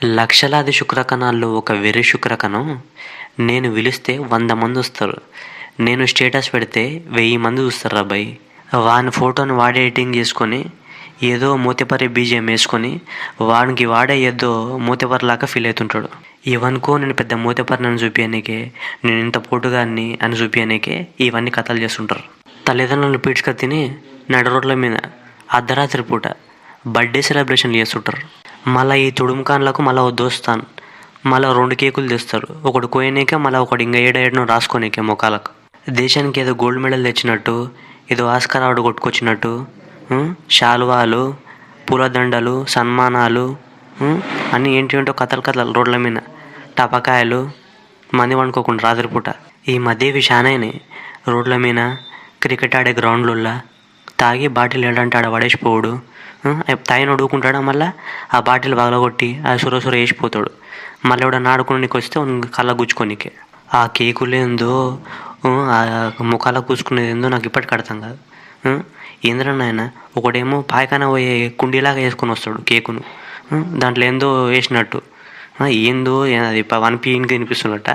లక్షలాది శుక్రకణాల్లో ఒక వెర్రి శుక్రకణం నేను పిలిస్తే వంద మంది వస్తారు. నేను స్టేటస్ పెడితే వెయ్యి మంది చూస్తారు అబ్బాయి వాని ఫోటోని వాడే ఎడిటింగ్ చేసుకొని ఏదో మూతపరి బీజియం వేసుకొని వానికి వాడే ఏదో మూతపరిలాగా ఫీల్ అవుతుంటాడు. ఇవనుకో నేను పెద్ద మూతపరిని చూపించనీకే నేను ఇంత పోటుగాన్ని అని చూపించనీకే ఇవన్నీ కథలు చేస్తుంటారు. తల్లిదండ్రులను పీడ్చుక తిని నడు రోడ్ల మీద అర్ధరాత్రి పూట బర్త్డే సెలబ్రేషన్లు చేస్తుంటారు. మళ్ళీ ఈ తుడుముకాన్లకు మళ్ళీ ఓ దోస్తాన్. మళ్ళీ రెండు కేకులు తెస్తారు. ఒకటి కోయనీకే మళ్ళీ ఒకటి ఇంకా ఏడ రాసుకోనీకే ముఖాలకు. దేశానికి ఏదో గోల్డ్ మెడల్ తెచ్చినట్టు ఏదో ఆస్కార్ అవార్డు కొట్టుకొచ్చినట్టు శాలువాలు పూలదండలు సన్మానాలు అన్నీ ఏంటి ఏంటో కథలు కథలు రోడ్ల మీద. టపకాయలు మంది వండుకోకుండా రాత్రిపూట ఈ మధ్య ఇవి రోడ్ల మీద క్రికెట్ ఆడే గ్రౌండ్లల్లో తాగి బాటిల్ ఏడంటే ఆడ పడేసిపోవుడు. ఉం? తాగిన ఉడుకుంటాడా మళ్ళీ? ఆ బాటిల్ పగలగొట్టి ఆ సుర సుర వేసిపోతాడు. మళ్ళీ ఎవడన్నా ఆడుకోనికి వస్తే కళ్ళ గుచ్చుకోనికే ఆ కేకులేందో ఆ ముఖాల కూసుకునేది ఏందో నాకు ఇప్పటికి అర్థం కాదు. ఏంద్రా నాయన? ఒకడేమో పాయకాన పోయే కుండీలాగా వేసుకొని వస్తాడు కేకును. దాంట్లో ఏందో వేసినట్టు. ఏందో అది వన్ పీన్కి వినిపిస్తున్నట్ట.